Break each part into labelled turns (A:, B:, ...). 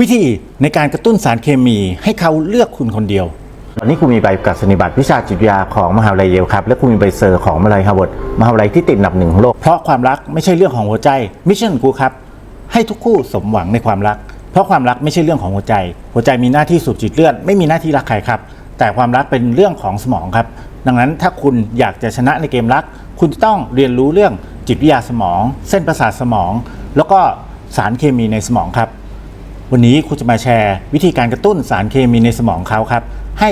A: วิธีในการกระตุ้นสารเคมีให้เขาเลือกคุณคนเดียว
B: ตอนนี้คุณมีใบประกาศนียบัตรวิชาจิตวิทยาของมหาวิทยาลัยเยลครับ และคุณมีใบเซอร์ของมหาวิทยาลัยฮาร์วาร์ดมหาวิทยาลัยที่ติดอันดับหนึ่งของโลก
A: เพราะความรักไม่ใช่เรื่องของหัวใจ มิชชั่นของกูครับ ให้ทุกคู่สมหวังในความรัก เพราะความรักไม่ใช่เรื่องของหัวใจ หัวใจมีหน้าที่สูบจิตเลือดไม่มีหน้าที่รักใครครับ แต่ความรักเป็นเรื่องของสมองครับ ดังนั้นถ้าคุณอยากจะชนะในเกมรัก คุณจะต้องเรียนรู้เรื่องจิตวิทยาสมอง เส้นประสาทสมอง แล้วก็สารเคมีในสมองครับ วันนี้ครูจะมาแชร์วิธีการกระตุ้นสารเคมีในสมองเขาครับ ให้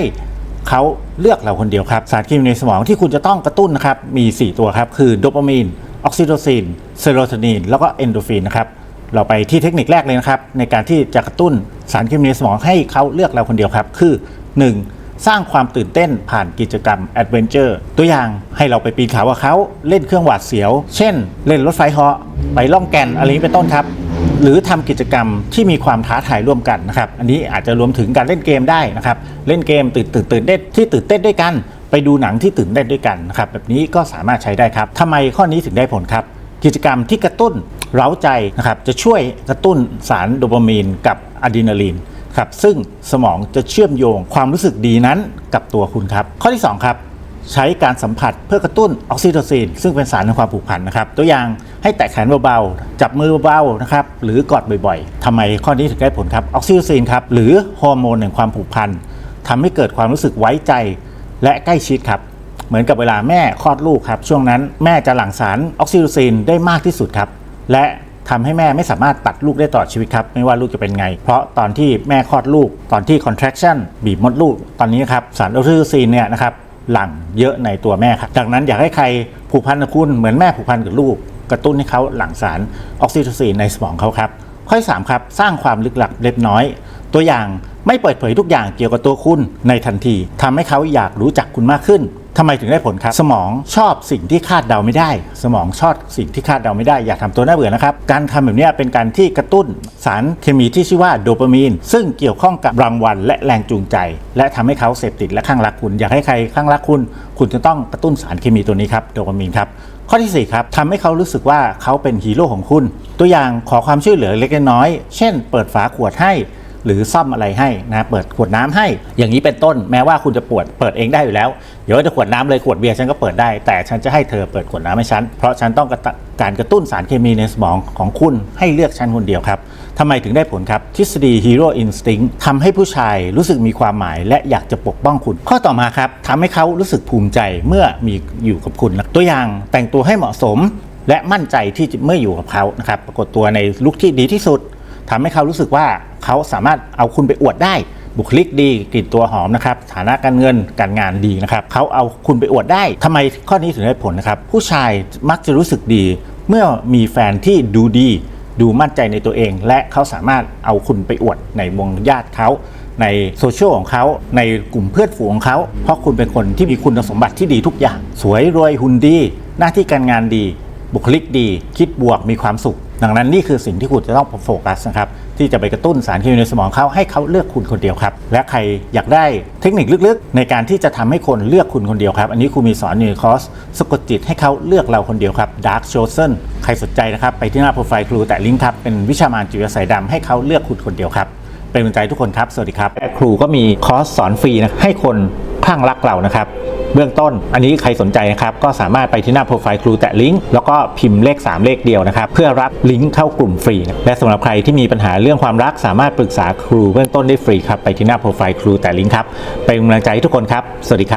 A: เขาเลือกเราคนเดียวครับ สารเคมีในสมองที่คุณจะต้องกระตุ้นนะครับมี 4 ตัวครับ คือโดปามีนออกซิโทซินเซโรโทนินแล้วก็เอนโดฟินนะครับเราไปที่เทคนิคแรกเลยนะครับ ในการที่จะกระตุ้นสารเคมีในสมองให้เขาเลือกเราคนเดียวครับ คือ 1. สร้างความตื่นเต้นผ่านกิจกรรมแอดเวนเจอร์ตัวอย่างให้เราไปปีนเขากับเขาเล่นเครื่องหวาดเสียว เช่น เล่นรถไฟเหาะไปล่องแก่นอะไรนี้เป็นต้นครับ หรือทำกิจกรรมที่มีความท้าทายร่วมกันนะครับ อันนี้อาจจะรวมถึงการเล่นเกมได้นะครับ เล่นเกมตื่นตื่นตื่นเต้นที่ตื่นเต้นด้วยกัน ไปดูหนังที่ตื่นเต้นด้วยกันนะครับ แบบนี้ก็สามารถใช้ได้ครับทำไมข้อนี้ถึงได้ผลครับ กิจกรรมที่กระตุ้นเร้าใจนะครับ จะช่วยกระตุ้นสารโดปามีนกับอะดรีนาลีนครับ ซึ่งสมองจะเชื่อมโยงความรู้สึกดีนั้นกับตัวคุณครับ ข้อที่สองครับใช้การสัมผัสเพื่อกระตุ้นออกซิโทซินซึ่งเป็นสารในความผูกพันนะครับ ตัวอย่าง ให้แตะแขนเบาๆ จับมือเบาๆนะครับหรือกอดบ่อยๆทำไมข้อนี้ถึงได้ผลครับออกซิโทซินครับหรือฮอร์โมนแห่งความผูกพันทำให้เกิดความรู้สึกไว้ใจและใกล้ชิดครับ เหมือนกับเวลาแม่คลอดลูกครับ ช่วงนั้นแม่จะหลั่งสารออกซิโทซินได้มากที่สุดครับ และทำให้แม่ไม่สามารถตัดลูกได้ตลอดชีวิตครับ ไม่ว่าลูกจะเป็นไง เพราะตอนที่แม่คลอดลูก ตอนที่ contraction บีบมดลูก ตอนนี้ครับสารออกซิโทซินเนี่ยนะครับหลั่งเยอะในตัวแม่ครับ ดังนั้นอยากให้ใครผูกพันกับคุณเหมือนแม่ผูกพันกับลูก กระตุ้นให้เขาหลั่งสารออกซิโทซินในสมองเขาครับ ข้อที่สามครับสร้างความลึกลับเล็กน้อย ตัวอย่างไม่เปิดเผยทุกอย่างเกี่ยวกับตัวคุณในทันทีทำให้เขาอยากรู้จักคุณมากขึ้น ทำไมถึงได้ผลครับ สมองชอบสิ่งที่คาดเดาไม่ได้ สมองชอบสิ่งที่คาดเดาไม่ได้อย่าทำตัวน่าเบื่อนะครับ การทำแบบนี้เป็นการที่กระตุ้นสารเคมีที่ชื่อว่าโดปามีน ซึ่งเกี่ยวข้องกับรางวัลและแรงจูงใจ และทำให้เขาเสพติดและข้างรักคุณ อยากให้ใครข้างรักคุณ คุณจะต้องกระตุ้นสารเคมีตัวนี้ครับโดปามีนครับข้อที่ 4 ครับทำให้เขารู้สึกว่าเขาเป็นฮีโร่ของคุณ ตัวอย่างขอความช่วยเหลือเล็กน้อย เช่น เปิดฝาขวดให้ หรือซ่อมอะไรให้นะเปิดขวดน้ำให้ อย่างนี้เป็นต้นแม้ว่าคุณจะปวดเปิดเองได้อยู่แล้วเดี๋ยวจะขวดน้ำเลยขวดเบียร์ฉันก็เปิดได้ แต่ฉันจะให้เธอเปิดขวดน้ำให้ฉัน เพราะฉันต้องการกระตุ้นสารเคมีในสมองของคุณให้เลือกฉันคนเดียวครับทำไมถึงได้ผลครับ ทฤษฎี Hero Instinct ทำให้ผู้ชายรู้สึกมีความหมาย และอยากจะปกป้องคุณ ข้อต่อมาครับทำให้เขารู้สึกภูมิใจเมื่อมีอยู่กับคุณ ตัวอย่างแต่งตัวให้เหมาะสม และมั่นใจที่เมื่ออยู่กับเขานะครับปรากฏตัวในลุคที่ดีที่สุดทำให้เขารู้สึกว่า เขาสามารถเอาคุณไปอวดได้ บุคลิกดีกลิ่นตัวหอมนะครับฐานะการเงินการงานดีนะครับเขาเอาคุณไปอวดได้ทำไมข้อนี้ถึงได้ผลนะครับ ผู้ชายมักจะรู้สึกดี เมื่อมีแฟนที่ดูดี ดูมั่นใจในตัวเอง และเขาสามารถเอาคุณไปอวดในวงญาติเขาในโซเชียลของเขาในกลุ่มเพื่อนฝูงของเขา เพราะคุณเป็นคนที่มีคุณสมบัติที่ดีทุกอย่าง สวยรวยหุ่นดี หน้าที่การงานดี บุคลิกดี คิดบวกมีความสุข ดังนั้นนี่คือสิ่งที่คุณจะต้องโฟกัสนะครับที่จะไปกระตุ้นสารเคมีในสมองเขาให้เขาเลือกคุณคนเดียวครับ และใครอยากได้เทคนิคลึกๆ ในการที่จะทำให้คนเลือกคุณคนเดียวครับ อันนี้ครูมีสอนอยู่ในคอร์สสะกดจิตให้เขาเลือกเราคนเดียวครับ Dark Chosen ใครสนใจนะครับ ไปที่หน้าโปรไฟล์ครูแต่ลิงก์ครับ เป็นวิชามานจิตวิทยาสายดำให้เขาเลือกคุณคนเดียวครับ เป็นกำลังใจทุกคนครับ สวัสดีครับและครูก็มีคอร์สสอนฟรีนะให้คนคลั่งรักเรานะครับ เบื้องต้น อันนี้ใครสนใจนะครับก็สามารถไปที่หน้าโปรไฟล์ครูแตะลิงก์แล้วก็พิมพ์เลข 3 เลขเดียวนะครับเพื่อรับลิงก์เข้ากลุ่มฟรี และสำหรับใครที่มีปัญหาเรื่องความรักสามารถปรึกษาครูเบื้องต้นได้ฟรีครับไปที่หน้าโปรไฟล์ครูแตะลิงก์ครับเป็นกำลังใจให้ทุกคนครับสวัสดีครับ